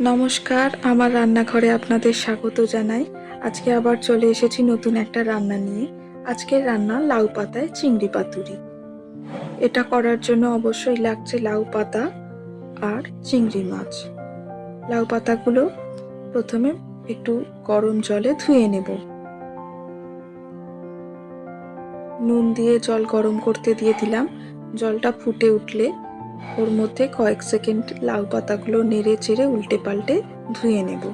নমস্কার, আমার রান্নাঘরে আপনাদের স্বাগত জানাই। আজকে আবার চলে এসেছি নতুন একটা রান্না নিয়ে। আজকের রান্না লাউ পাতায় চিংড়ি পাতুরি। এটা করার জন্য অবশ্যই লাগছে লাউ পাতা আর চিংড়ি মাছ। লাউ পাতাগুলো প্রথমে একটু গরম জলে ধুয়ে নেব। নুন দিয়ে জল গরম করতে দিয়ে দিলাম। জলটা ফুটে উঠলে ওর মধ্যে কয়েক সেকেন্ড লাউ পাতাগুলো নেড়ে চেড়ে উল্টে পাল্টে ধুয়ে নেব।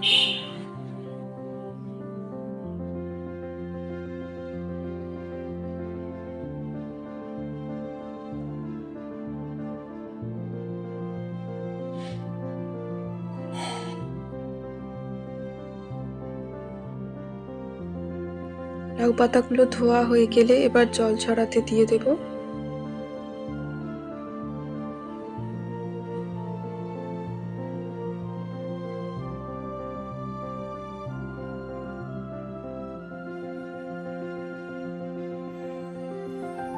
লাউ পাতাগুলো ধোয়া হয়ে গেলে এবার জল ছড়াতে দিয়ে দেবো।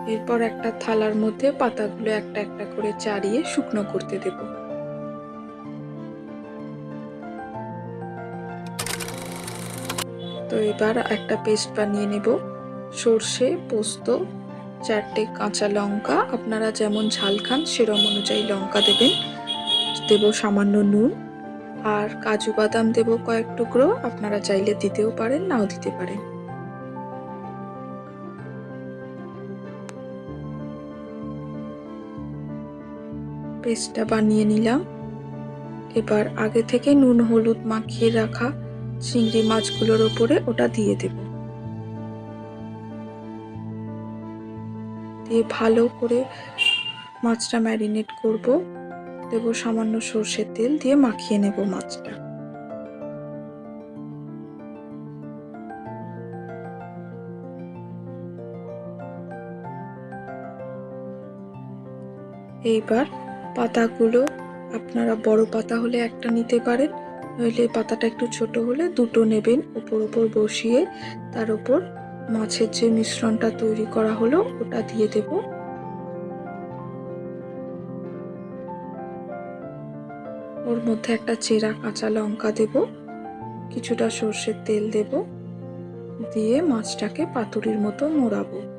এরপর একটা থালার মধ্যে পাতাগুলো একটা একটা করে চাড়িয়ে শুকনো করতে দেব। তো এবার একটা পেস্ট বানিয়ে নেব। সর্ষে, পোস্ত, চারটে কাঁচা লঙ্কা। আপনারা যেমন ঝাল খান, সেরম অনুযায়ী লঙ্কা দেবেন। দেব সামান্য নুন। আর কাজু বাদাম দেব কয়েক টুকরো। আপনারা চাইলে দিতেও পারেন, নাও দিতে পারেন। পেস্টটা বানিয়ে নিলাম। এবার আগে থেকে নুন, হলুদ মাখিয়ে রাখা চিংড়ি মাছগুলোর ওপরে ওটা দিয়ে দেব। দিয়ে ভালো করে মাছটা ম্যারিনেট করব। দেব সামান্য সর্ষের তেল দিয়ে মাখিয়ে নেব মাছটা। এইবার পাতাগুলো, আপনারা বড় পাতা হলে একটা নিতে পারেন, নইলে পাতাটা একটু ছোট হলে দুটো নেবেন উপর উপর বসিয়ে, তার উপর মাছের যে মিশ্রণটা তৈরি করা হলো ওটা দিয়ে দেব। ওর মধ্যে একটা চেরা কাঁচা লঙ্কা দেব, কিছুটা সর্ষের তেল দেব, দিয়ে মাছটাকে পাতুরির মতো মোড়াবো।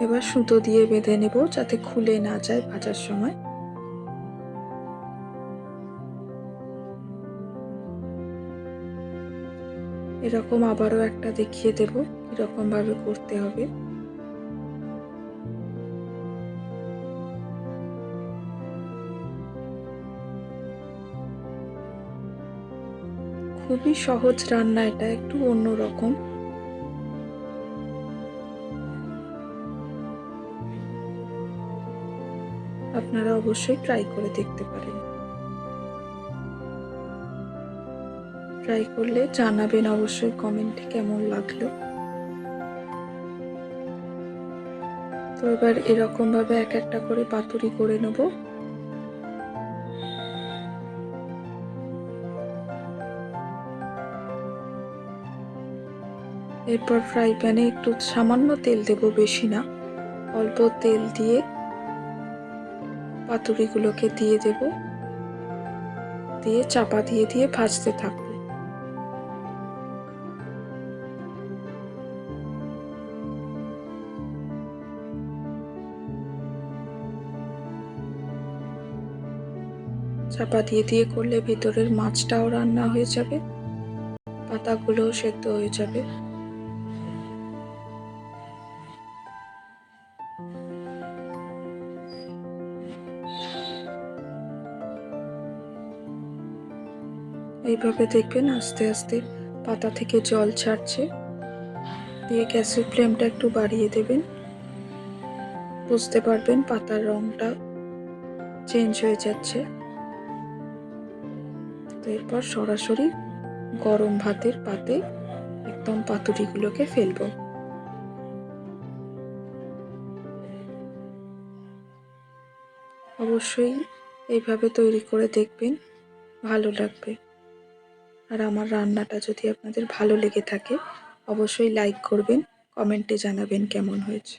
এবার সুতো দিয়ে বেঁধে নেব যাতে খুলে না যায় ভাজার সময়। এরকম আবারও একটা দেখিয়ে দেব কীরকম ভাবে করতে হবে। খুবই সহজ রান্না এটা, একটু অন্যরকম। আপনারা অবশ্যই ট্রাই করে দেখতে পারেন। ট্রাই করলে জানাবেন অবশ্যই কমেন্টে কেমন লাগল। তো এবার এরকম ভাবে এক একটা করে পাতুরি করে নেব। এরপর ফ্রাই প্যানে একটু সামান্য তেল দেব, বেশি না। অল্প তেল দিয়ে পাতুরিগুলোকে দিয়ে দেব। দিয়ে চাপা দিয়ে দিয়ে ভাজতে থাকব। চাপা দিয়ে দিয়ে করলে ভিতরের মাছটাও রান্না হয়ে যাবে, পাতাগুলোও সেদ্ধ হয়ে যাবে। এইভাবে দেখবেন আস্তে আস্তে পাতা থেকে জল ছাড়ছে। দিয়ে গ্যাসের ফ্লেমটা একটু বাড়িয়ে দেবেন। বুঝতে পারবেন পাতার রংটা চেঞ্জ হয়ে যাচ্ছে। তো এরপর সরাসরি গরম ভাতের পাতে একদম পাতুরিগুলোকে ফেলব। অবশ্যই এইভাবে তৈরি করে দেখবেন ভালো লাগবে। আর আমার রান্নাটা যদি আপনাদের ভালো লেগে থাকে, অবশ্যই লাইক করবেন কমেন্টে জানাবেন কেমন হয়েছে।